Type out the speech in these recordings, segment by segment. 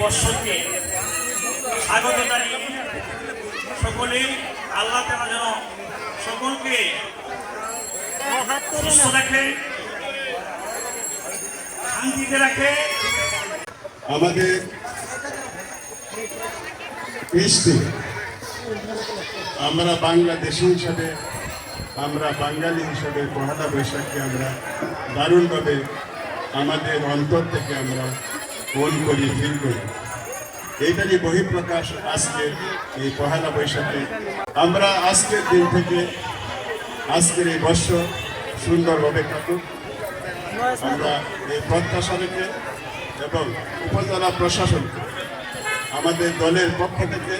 বৎসরকে স্বাগত জানিয়ে সকলেই আল্লাহ তালা যেন সকলকে সুস্থ রাখে শান্তিতে রাখে। আমাদের আমরা বাংলাদেশি হিসাবে আমরা বাঙালি হিসাবে পহেলা বৈশাখকে আমরা দারুণভাবে আমাদের অন্তর থেকে আমরা মন করি ফিল করি। এইটারই বহিঃপ্রকাশ আজকের এই পহেলা বৈশাখে। আমরা আজকের দিন থেকে আজকের এই বর্ষ সুন্দরভাবে কাটুক। আমরা এই প্রত্যাশা রেখে এবং উপজেলা প্রশাসনকে আমাদের দলের পক্ষ থেকে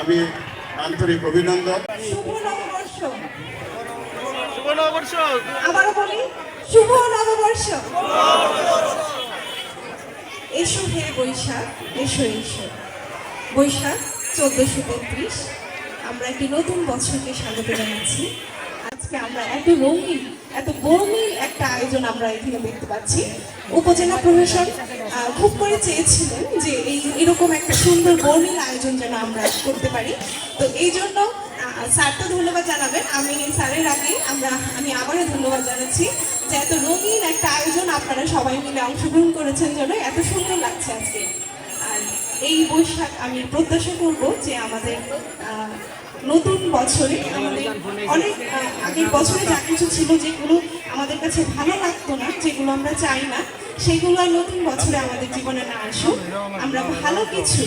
আমি আন্তরিক অভিনন্দন। শুভ নববর্ষ শুভ নববর্ষ। আবারও বলি শুভ নববর্ষ। এসো হে বৈশাখ, এসো এসো। বৈশাখ চোদ্দশো তেত্রিশ আমরা একটি নতুন বছরকে স্বাগত জানাচ্ছি। আজকে আমরা এত রঙিন, এত বর্ণিল একটা আয়োজন আমরা এখানে দেখতে পাচ্ছি। উপজেলা প্রশাসন খুব করে চেয়েছিলেন যে এই এরকম একটা সুন্দর বর্ণিল আয়োজন যেন আমরা করতে পারি। তো এই জন্য স্যার তো ধন্যবাদ জানাবেন। আমি স্যারের আগে আমরা, আমি আবারও ধন্যবাদ জানাচ্ছি। যে এত রঙিন একটা আয়োজন আপনারা সবাই মিলে অংশগ্রহণ করেছেন জন্য এত সুন্দর লাগছে আজকে। আর এই বৈশাখ আমি প্রত্যাশা করব যে আমাদের নতুন বছরে আমাদের অনেক আগের বছরে যা কিছু ছিল যেগুলো আমাদের কাছে ভালো লাগতো না, যেগুলো আমরা চাই না, সেগুলো নতুন বছরে আমাদের জীবনে না আসুক। আমরা ভালো কিছু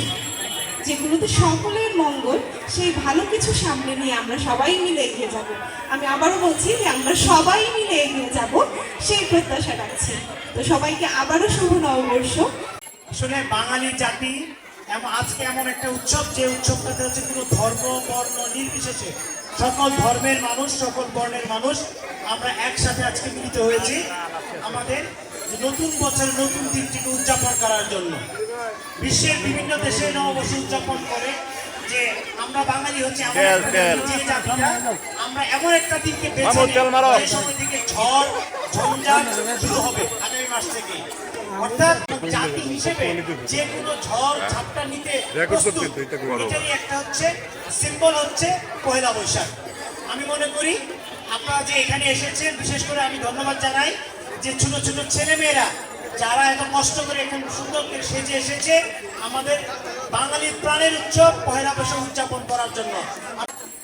যেগুলোতে সকলের মঙ্গল, সেই ভালো কিছু সামনে নিয়ে আমরা সবাই মিলে এগিয়ে যাব। আমি আবারও বলছি যে আমরা সবাই মিলে এগিয়ে যাব, সেই প্রত্যাশা রাখছি। তো সবাইকে আবারও শুভ নববর্ষ। আসলে বাঙালি জাতি এমন আজকে এমন একটা উৎসব, যে উৎসবটাতে হচ্ছে কোনো ধর্ম, বর্ণ নির্বিশেষে সকল ধর্মের মানুষ, সকল বর্ণের মানুষ আমরা একসাথে আজকে মিলিত হয়েছি। আমাদের নতুন বছরের নতুন দিনটিকে উদযাপন করার জন্য। বিশ্বের বিভিন্ন দেশে নববর্ষ উদযাপন করে যে আমরা বাঙালি হচ্ছে আমরা এমন একটা দিনকে বেছে মামুদ, নিই, যে সময় থেকে ঝড় ঝঞ্ঝাট শুরু হবে আগামী মাস থেকে। অর্থাৎ জাতি হিসেবে যে কোনো ঝড় ঝাপটা নিতে প্রস্তুত। এটারই একটা হচ্ছে সিম্বল হচ্ছে পয়লা বৈশাখ। আমি মনে করি আপনারা যে এখানে এসেছেন বিশেষ করে আমি ধন্যবাদ জানাই যে ছোট ছোট ছেলে মেয়েরা যারা এত কষ্ট করে এখানে সুন্দর করে সেজে এসেছে, আমাদের বাঙালির প্রাণের উৎসব পয়লা বৈশাখ উদযাপন করার জন্য।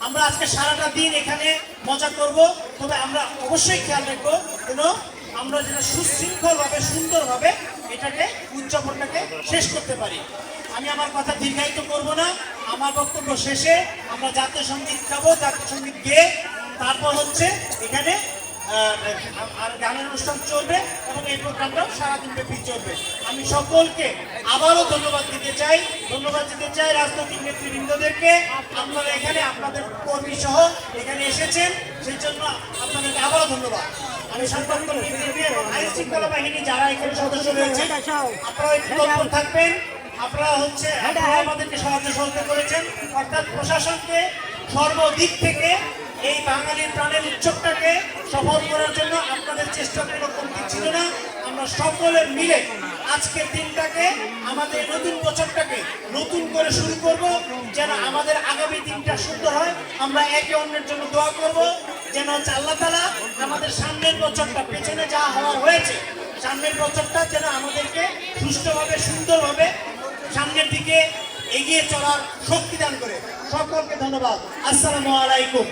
আমরা আজকে সারাটা দিন এখানে মজা করব, তবে আমরা অবশ্যই খেয়াল রাখব যেন আমরা যেন সুশৃঙ্খলভাবে, সুন্দরভাবে এটাকে, উদযাপনটাকে শেষ করতে পারি। আমি আমার কথা দীর্ঘায়িত করব না, আমার বক্তব্য শেষে আমরা জাতীয় সংগীত গাবো জাতীয় সংগীত গিয়ে, তারপর হচ্ছে এখানে গানের অনুষ্ঠান চলবে এবং এই প্রোগ্রামটাও সারাদিন ব্যাপী চলবে। আমি সকলকে আবারও ধন্যবাদ দিতে চাই। ধন্যবাদ দিতে চাই রাজনৈতিক নেতৃবৃন্দদেরকে। আপনারা এখানে আপনাদের কর্মী সহ এখানে এসেছেন, সেই জন্য আপনাদেরকে আবারও ধন্যবাদ। আমি এবং আইন শৃঙ্খলা বাহিনী যারা এখানে সদস্য রয়েছে আপনারা একটু থাকবেন। আপনারা হচ্ছে আমাদেরকে সাহায্য সহযোগিতা করেছেন। অর্থাৎ প্রশাসনকে সর্বদিক থেকে এই বাঙালির প্রাণের উৎসবটাকে সফল করার জন্য আপনাদের চেষ্টা কোনো কমতি ছিল না। আমরা সকলে মিলে আজকের দিনটাকে, আমাদের নতুন বছরটাকে নতুন করে শুরু করব, যেন আমাদের আগামী দিনটা সুন্দর হয়। আমরা একে অন্যের জন্য দোয়া করব, যেন হচ্ছে আল্লাহ তালা আমাদের সামনের বছরটা, পেছনে যা হওয়ার হয়েছে, সামনের বছরটা যেন আমাদেরকে সুষ্ঠুভাবে, সুন্দরভাবে সামনের দিকে এগিয়ে চলার শক্তি দান করে। সকলকে ধন্যবাদ। আসসালামু আলাইকুম।